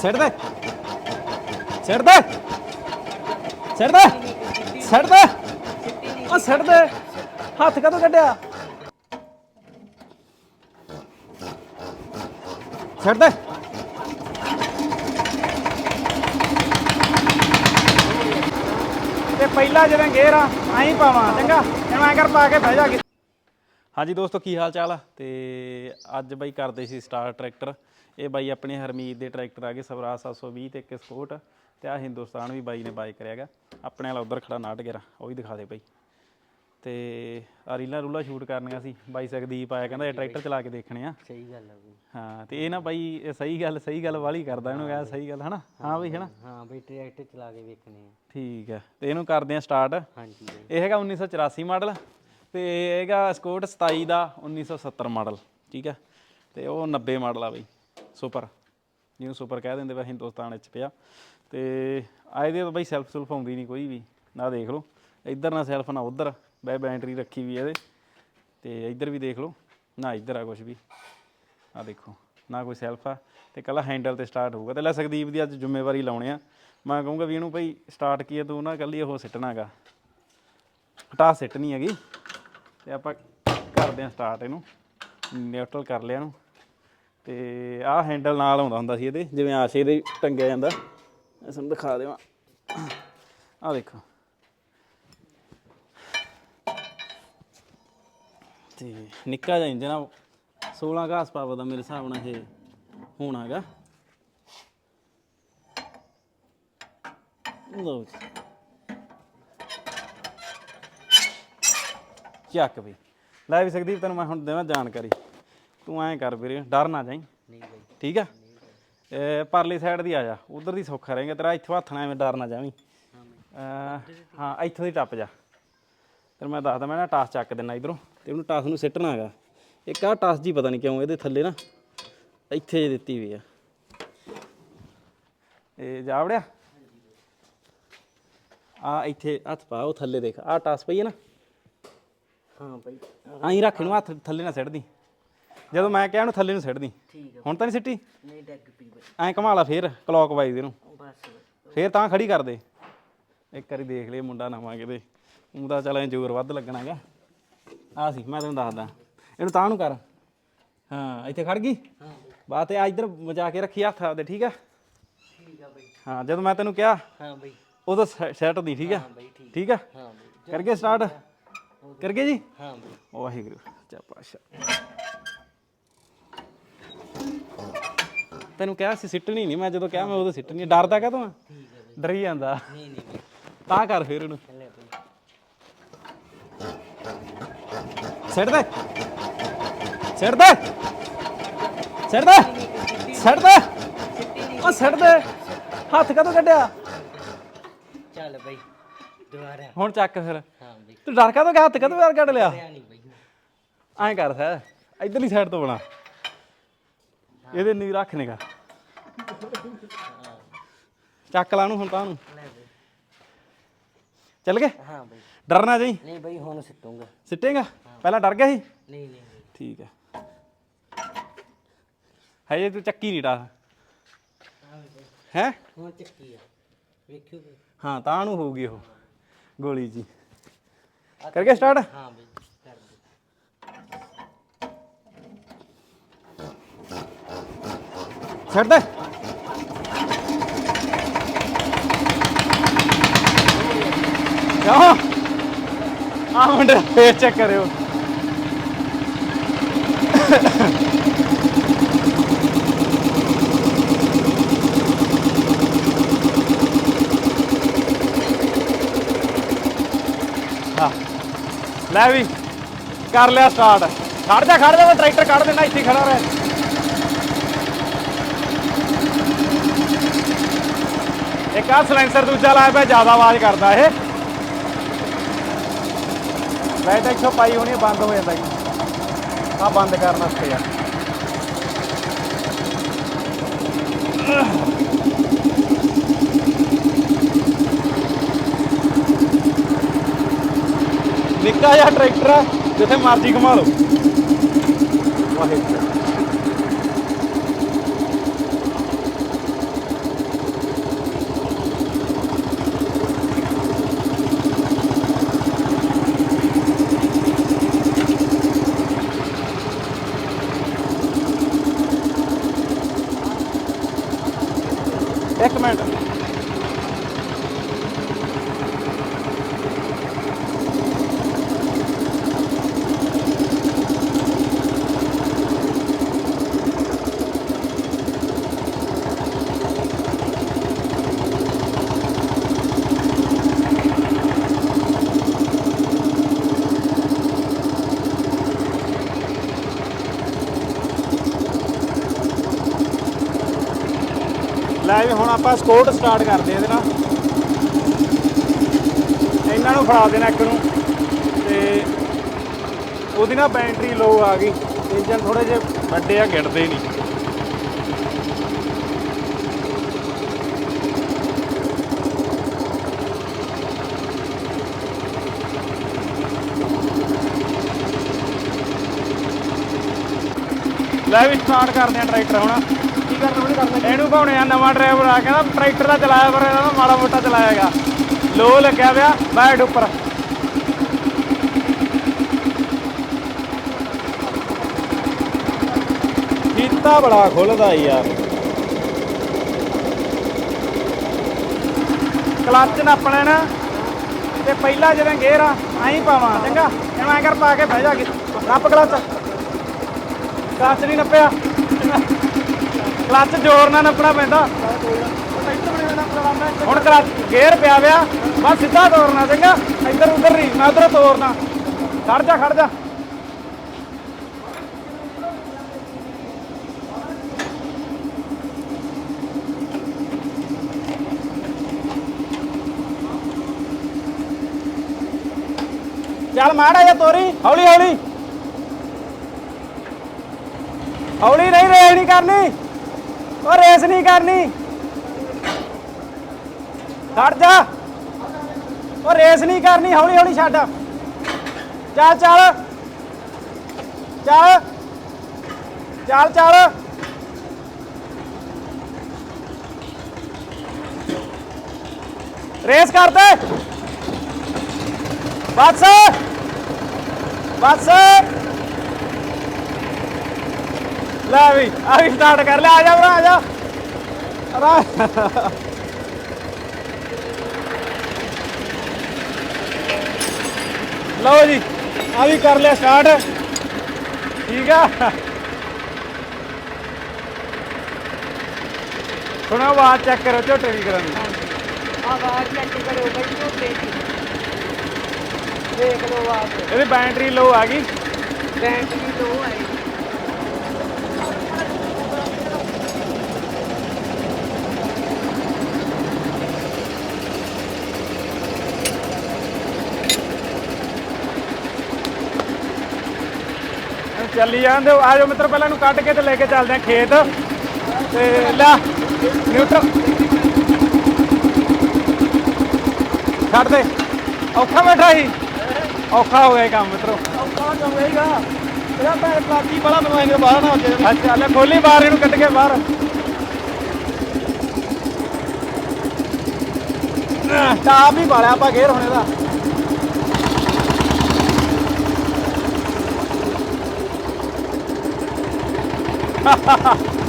ਸਿੱਟ ਦੇ ਸਿੱਟ ਦੇ ਸਿੱਟ ਦੇ ਸਿੱਟ ਦੇ ਉਹ ਸਿੱਟ ਦੇ। ਹੱਥ ਕਦੋਂ ਕੱਢਿਆ? ਸਿੱਟ ਦੇ ਤੇ ਪਹਿਲਾ ਜਦੋਂ ਗੇਰ ਆ ਐਂ ਪਾਵਾਂ ਚੰਗਾ? ਇਹਨੂੰ ਐਂ ਕਰ ਪਾ ਕੇ ਬਹਿ ਜਾ ਹਾਂਜੀ ਦੋਸਤੋ ਕੀ ਹਾਲ ਚਾਲ ਆ? ਤੇ ਅੱਜ ਬਾਈ ਕਰਦੇ ਸੀ ਸਟਾਰ ਟਰੈਕਟਰ ਇਹ ਬਾਈ ਆਪਣੇ ਹਰਮੀਤ ਦੇ ਟਰੈਕਟਰ ਆ ਗਏ ਸਵਰਾਜ 720 ਤੇ ਇੱਕ ਸਕੋਟ ਤੇ ਆ ਹਿੰਦੁਸਤਾਨ ਵੀ ਬਾਈ ਨੇ ਬਾਈ ਕਰਿਆਗਾ ਆਪਣੇ ਵਾਲਾ ਉਧਰ ਖੜਾ 911 ਉਹ ਵੀ ਦਿਖਾ ਦੇ ਬਾਈ। ਤੇ ਆ ਰੀਲਾਂ ਰੂਲਾਂ ਸ਼ੂਟ ਕਰਨੀਆਂ ਸੀ ਬਾਈ ਸਕਦੀਪ ਆਇਆ ਕਹਿੰਦਾ ਇਹ ਟਰੈਕਟਰ ਚਲਾ ਕੇ ਦੇਖਣੇ ਆ। ਸਹੀ ਗੱਲ ਆ ਬਈ। ਹਾਂ ਤੇ ਇਹ ਨਾ ਬਾਈ ਇਹ ਸਹੀ ਗੱਲ ਸਹੀ ਗੱਲ ਵਾਲੀ ਕਰਦਾ ਇਹਨੂੰ ਕਹਿੰਦਾ ਸਹੀ ਗੱਲ ਹਨਾ? ਹਾਂ ਬਈ ਹਨਾ? ਹਾਂ ਬਈ ਟਰੈਕਟਰ ਚਲਾ ਕੇ ਵੇਖਣੇ ਆ। ਠੀਕ ਹੈ ਤੇ ਇਹਨੂੰ ਕਰਦੇ ਆ ਸਟਾਰਟ ਹਾਂਜੀ ਇਹ ਹੈਗਾ 1984 ਮਾਡਲ। ਤੇ ਇਹ ਹੈਗਾ ਸਕੋਟ 27 ਦਾ 1970 ਮਾਡਲ, ਠੀਕ ਹੈ? ਤੇ ਉਹ 90 ਮਾਡਲ ਆ ਬਈ, ਸੁਪਰ। ਜਿਹਨੂੰ ਸੁਪਰ ਕਹਿ ਦਿੰਦੇ ਵਾ ਹਿੰਦੁਸਤਾਨ ਵਿੱਚ ਪਿਆ। ਤੇ ਆਏ ਦੇ ਬਈ ਸੈਲਫ ਸੁਲਫ ਆਉਂਦੀ ਨਹੀਂ ਕੋਈ ਵੀ, ਨਾ ਦੇਖ ਲਓ। ਇੱਧਰ ਨਾ ਸੈਲਫ ਨਾ ਉੱਧਰ ਬੈ ਬੈਟਰੀ ਰੱਖੀ ਵੀ ਇਹਦੇ। ਤੇ ਇੱਧਰ ਵੀ ਦੇਖ ਲਓ, ਨਾ ਇੱਧਰ ਆ ਕੁਝ ਵੀ। ਆ ਦੇਖੋ, ਨਾ ਕੋਈ ਸੈਲਫ ਆ। ਤੇ ਕੱਲਾ ਹੈਂਡਲ ਤੇ ਸਟਾਰਟ ਹੋਊਗਾ। ਤੇ ਲੈ ਸਕਦੀਪ ਦੀ ਅੱਜ ਜ਼ਿੰਮੇਵਾਰੀ ਲਾਉਣੇ ਆ। ਮੈਂ ਕਹੂੰਗਾ ਵੀ ਇਹਨੂੰ ਭਾਈ ਸਟਾਰਟ ਕੀ ਹੈ ਤੂੰ ਨਾ ਕੱਲੀ ਉਹ ਸਿੱਟਣਾਗਾ ਹਟਾ ਸਿੱਟ ਨਹੀਂ ਹੈਗੀ। ਤੇ ਆਪਾਂ ਕਰਦੇ ਹਾਂ ਸਟਾਰਟ ਇਹਨੂੰ ਨਿਊਟਰਲ ਕਰ ਲਿਆ ਇਹਨੂੰ। ਤੇ ਆਹ ਹੈਂਡਲ ਨਾਲ ਆਉਂਦਾ ਹੁੰਦਾ ਸੀ ਇਹਦੇ, ਜਿਵੇਂ ਆਸ਼ੇ ਦੇ ਟੰਗਿਆ ਜਾਂਦਾ। ਮੈਂ ਤੁਹਾਨੂੰ ਦਿਖਾ ਦੇਵਾਂ। ਆਹ ਦੇਖੋ। ਤੇ ਨਿੱਕਾ ਜਿਹਾ ਇੰਜਨ ਆ 16 ਘਾਸ ਪਾਵਰ ਦਾ ਮੇਰੇ ਹਿਸਾਬ ਨਾਲ ਇਹ ਹੋਣਾ ਹੈਗਾ ਜੀ। ਚੱਕ ਵੀ। ਲੈ ਵੀ ਸਕਦੀਪ ਤੈਨੂੰ ਮੈਂ ਹੁਣ ਦੇਵਾਂ ਜਾਣਕਾਰੀ। ਤੂੰ ਐਂ ਕਰ ਵੀਰੇ ਡਰ ਨਾ ਜਾਈਂ। ਨਹੀਂ ਬਈ। ਠੀਕ ਆ? ਇਹ ਪਰਲੀ ਸਾਈਡ ਦੀ ਆ ਜਾ ਉਧਰ ਦੀ ਸੌਖਾ ਰਹੇਗਾ ਤੇਰਾ ਇੱਥੋਂ ਹੱਥ ਨਾਲ ਐਵੇਂ ਡਰ ਨਾ ਜਾਵੀਂ। ਅਹ, ਹਾਂ ਇੱਥੋਂ ਦੀ ਟੱਪ ਜਾ। ਤੈਨੂੰ ਮੈਂ ਦੱਸਦਾ ਮੈਂ ਨਾ ਟਾਸ ਚੱਕ ਦਿੰਦਾ ਇਧਰੋਂ ਤੇ ਉਹਨੂੰ ਟਾਸ ਨੂੰ ਸਿੱਟਣਾ ਹੈਗਾ। ਇੱਕ ਆਹ ਟਾਸ ਜੀ ਪਤਾ ਨਹੀਂ ਕਿਉਂ ਇਹਦੇ ਥੱਲੇ ਨਾ ਇੱਥੇ ਜੇ ਦਿੱਤੀ ਵੀ ਆ। ਇਹ ਜਾ ਵੜਿਆ। ਆ ਇੱਥੇ ਹੱਥ ਪਾ ਉਹ ਥੱਲੇ ਦੇਖ ਆਹ ਟਾਸ ਪਈ ਹੈ ਨਾ। ਹਾਂ ਬਈ। ਆਹੀਂ ਰੱਖ ਹੱਥ ਥੱਲੇ ਨਾ ਸਿੱਟਦੀ। ਜਦੋਂ ਮੈਂ ਕਿਹਾ ਉਹਨੂੰ ਥੱਲੇ ਨੂੰ ਸਿੱਟਦੀ। ਠੀਕ ਆ। ਹੁਣ ਤਾਂ ਨਹੀਂ ਸਿੱਟੀ? ਨਹੀਂ ਡੱਗ ਪਈ ਬਈ। ਐਂ ਘੁਮਾ ਲਾ ਫੇਰ ਕਲੌਕ ਵਾਈਜ਼ ਇਹਨੂੰ। ਬਸ। ਬਈ। ਫੇਰ ਤਾਂ ਖੜੀ ਕਰ ਦੇ। ਇੱਕ ਵਾਰੀ ਦੇਖ ਲਈ ਮੁੰਡਾ ਨਵਾਂ ਕਿਤੇ। ਉਹਦਾ ਚੱਲ ਐਂ ਜ਼ੋਰ ਵੱਧ ਲੱਗਣਾ ਹੈਗਾ ਆ ਸੀ ਮੈਂ ਤੈਨੂੰ ਦੱਸਦਾ। ਇਹਨੂੰ ਤਾਂ ਨੂੰ ਕਰ। ਹਾਂ ਇੱਥੇ ਖੜ ਗਈ। ਹਾਂ। ਬਾਤ ਇਹ ਇੱਧਰ ਮਚਾ ਕੇ ਰੱਖੀ ਹੱਥ ਆਪਦੇ ਠੀਕ ਆ? ਠੀਕ ਆ ਬਈ। ਹਾਂ ਜਦੋਂ ਮੈਂ ਤੈਨੂੰ ਕਿਹਾ ਹਾਂ ਬਈ। ਉਦੋਂ ਸੈੱਟ ਦੀ ਠੀਕ ਆ? ਹਾਂ ਬਈ ਠੀਕ। ਠੀਕ ਆ? ਹਾਂ ਬਈ। ਕਰਗੇ ਸਟਾਰਟ ਕਰਗੇ ਜੀ? ਹਾਂ ਵਾਹਿਗੁਰੂ ਚਾ ਪਾਸ਼ਾ ਤੈਨੂੰ ਕਿਹਾ ਸੀ ਸਿੱਟਣੀ ਨਹੀਂ ਮੈਂ ਜਦੋਂ ਕਿਹਾ ਮੈਂ ਉਦੋਂ ਸਿੱਟਣੀ ਡਰਦਾ ਕਾ ਤੂੰ ਡਰੀ ਜਾਂਦਾ। ਨਹੀਂ ਨਹੀਂ ਤਾਂ ਕਰ ਫੇਰ ਉਹਨੂੰ। ਲੈ ਸਿੱਟ ਦੇ। ਸਿੱਟ ਦੇ। ਸਿੱਟ ਦੇ। ਸਿੱਟ ਦੇ। ਉਹ ਸਿੱਟ ਦੇ। ਹੱਥ ਕਦੋਂ ਕੱਢਿਆ? ਚੱਲ ਬਈ ਦੁਬਾਰਾ। ਹੁਣ ਚੱਕ ਫਿਰ। ਬਈ ਤੂੰ ਡਰ ਕਦੋਂ ਗਿਆ? ਹੱਥ ਕਦੋਂ ਯਾਰ ਕੱਢ ਲਿਆ? ਰਿਆ ਨਹੀਂ ਬਈ। ਐਂ ਕਰ ਸੈ ਇਧਰਲੀ ਸਾਈਡ ਤੋਂ ਬਣਾ। ਇਹਦੇ ਨੀ ਰੱਖ ਨੇਗਾ ਚੱਕ ਲਾ ਨੂੰ ਹੁਣ ਤਾਂ ਨੂੰ ਲੈ ਬਈ। ਚੱਲ ਗਏ? ਹਾਂ ਬਈ। ਡਰਨਾ ਜਾਈ। ਨਹੀਂ ਬਈ ਹੁਣ ਸਿੱਟੂੰਗਾ। ਸਿੱਟੇਗਾ? ਪਹਿਲਾਂ ਡਰ ਗਿਆ ਸੀ? ਨਹੀਂ ਨਹੀਂ ਬਈ ਠੀਕ ਹੈ। ਹਜੇ ਤੂੰ ਚੱਕੀ ਨਹੀਂ ਡਾ ਹਾਂ ਬਈ। ਹੈ? ਹੁਣ ਚੱਕੀ ਆ। ਵੇਖਿਓ ਬਈ। ਹਾਂ ਤਾਂ ਨੂੰ ਹੋਊਗੀ ਉਹ ਗੋਲੀ ਜੀ। ਕਰਕੇ ਸਟਾਰਟ ਹਾਂ ਬਈ ਕਰ ਦੇ ਛੱਡ ਦੇ ਕਿਉਂ ਆ ਮੁੰਡੇ ਫੇਰ ਚੈੱਕ ਕਰਿਓ ਹਾਂ ਲੈ ਵੀ, ਕਰ ਲਿਆ ਸਟਾਰਟ ਖੜ ਜਾ ਖੜ ਜਾ, ਮੈਂ ਟਰੈਕਟਰ ਕੱਢ ਦੇਣਾ ਇੱਥੇ ਖੜਾ ਰਹਿ। ਇੱਕ ਆ ਸਲੈਂਸਰ ਦੂਜਾ ਲਾਇਆ ਪਿਆ, ਜ਼ਿਆਦਾ ਆਵਾਜ਼ ਕਰਦਾ ਇਹ। ਲਾਈਟ 100 ਪਾਈ ਹੋਣੀ ਬੰਦ ਹੋ ਜਾਂਦਾ ਜੀ। ਆ ਬੰਦ ਕਰਨ ਵਾਸਤੇ ਆ। ਨਿੱਕਾ ਜਿਹਾ ਟਰੈਕਟਰ ਆ ਜਿੱਥੇ ਮਰਜ਼ੀ ਘੁਮਾ ਲਓ। ਵਾਹਿਗੁਰੂ। ਇੱਕ ਮਿੰਟ। ਆਪਾਂ ਸਕੋਟ ਸਟਾਰਟ ਕਰਦੇ ਇਹਦੇ ਨਾਲ। ਇਹਨਾਂ ਨੂੰ ਫੜਾ ਦੇਣਾ ਇੱਕ ਨੂੰ। ਤੇ ਉਹਦੀ ਨਾ ਬੈਟਰੀ ਲੋ ਆ ਗਈ। ਇੰਜਨ ਥੋੜੇ ਜਿਹੇ ਵੱਡੇ ਆ, ਗਿੜਦੇ ਨਹੀਂ। ਲੈ ਵੀ ਸਟਾਰਟ ਕਰਦੇ ਆ ਟਰੈਕਟਰ ਹੁਣ। ਇਹਨੂੰ ਭਾਉਣੇ ਆ ਨਵਾਂ ਡਰਾਈਵਰ ਆ ਕਹਿੰਦਾ ਟਰੈਕਟਰ ਦਾ ਚਲਾਇਆ ਪਰ ਇਹਦਾ ਮਾੜਾ ਮੋਟਾ ਚਲਾਏਗਾ ਲੋ ਲੱਗਿਆ ਪਿਆ ਬੈਡ ਉੱਪਰ। ਫੀਤਾ ਬੜਾ ਖੁੱਲਦਾ ਯਾਰ। ਕਲੱਚ ਨੱਪਣਾ ਨਾ ਤੇ ਪਹਿਲਾ ਜਿਵੇਂ ਗੇਅਰ ਆ ਐਂ ਪਾਵਾਂ ਚੰਗਾ? ਇਹਨੂੰ ਐਂ ਕਰ ਪਾ ਕੇ ਬਹਿ ਜਾ ਕੇ ਨੱਪ ਕਲੱਚ ਕਲੱਚ ਨਹੀਂ ਨੱਪਿਆ। ਕਲੱਚ ਜ਼ੋਰ ਨਾਲ ਨੱਪਣਾ ਪੈਂਦਾ। ਹੁਣ ਕਲੱਚ ਗੇਅਰ ਪਿਆ ਵਿਆ ਬਸ ਸਿੱਧਾ ਤੋਰਨਾ ਚੰਗਾ। ਇੱਧਰ ਉੱਧਰ ਨਹੀਂ, ਮੈਂ ਉਧਰੋਂ ਤੋਰਨਾ। ਖੜ ਜਾ ਖੜ ਜਾ। ਚੱਲ ਮਾੜਾ ਜਾ ਤੋਰੀ ਹੌਲੀ ਹੌਲੀ ਹੌਲੀ ਨਹੀਂ ਰੇਸ ਨਹੀਂ ਕਰਨੀ। ਉਹ ਰੇਸ ਨਹੀਂ ਕਰਨੀ ਖੜ ਜਾ ਉਹ ਰੇਸ ਨਹੀਂ ਕਰਨੀ ਹੌਲੀ ਹੌਲੀ ਛੱਡ ਚੱਲ ਚੱਲ ਚੱਲ ਚੱਲ ਚੱਲ ਰੇਸ ਕਰ ਦੇ ਬਸ ਬਸ ਲੈ ਵੀ ਆ ਵੀ ਸਟਾਰਟ ਕਰ ਲੈ ਆ ਜਾ ਭਰਾ ਆ ਜਾ। ਅਰਾ ਲਓ ਜੀ ਆ ਵੀ ਕਰ ਲਿਆ ਸਟਾਰਟ ਠੀਕ ਆ। ਸੁਣੋ ਆਵਾਜ਼ ਚੈੱਕ ਕਰੋ ਝੋਟੇ ਦੀ ਕਰਨ ਦੀ ਆਵਾਜ਼ ਚੈੱਕ ਕਰੋ ਬਈ ਝੋਟੇ ਦੀ। ਦੇਖ ਲਓ ਆਪ ਇਹਦੀ ਬੈਟਰੀ ਲੋ ਆ ਗਈ। ਬੈਟਰੀ ਲੋ ਆਈ ਚੱਲੀ ਜਾਂਦੇ ਆ ਜਾਓ ਮਿੱਤਰ ਪਹਿਲਾਂ ਇਹਨੂੰ ਕੱਢ ਕੇ ਤੇ ਲੈ ਕੇ ਚੱਲਦੇ ਆ ਖੇਤ। ਤੇ ਲੈ ਨਿਊਟਰਲ ਛੱਡ ਦੇ। ਔਖਾ ਬੈਠਾ ਸੀ। ਔਖਾ ਹੋ ਗਿਆ ਕੰਮ ਮਿੱਤਰੋ। ਔਖਾ ਹੋਵੇਗਾ ਇਹਦਾ ਪੈਰ ਪਲਾਸਟਿਕ ਵਾਲਾ ਬਣਵਾਏਗਾ ਬਾਹਰ ਨਾ ਹੋ ਜਾਏ ਅੱਛਾ ਲੈ ਖੋਲੀ ਬਾਹਰ ਇਹਨੂੰ ਕੱਢ ਕੇ ਬਾਹਰ। ਟਾਪ ਹੀ ਬਾਲਿਆ ਆਪਾਂ ਗੇਰ ਹੋਣੇ ਦਾ Ha ha ha!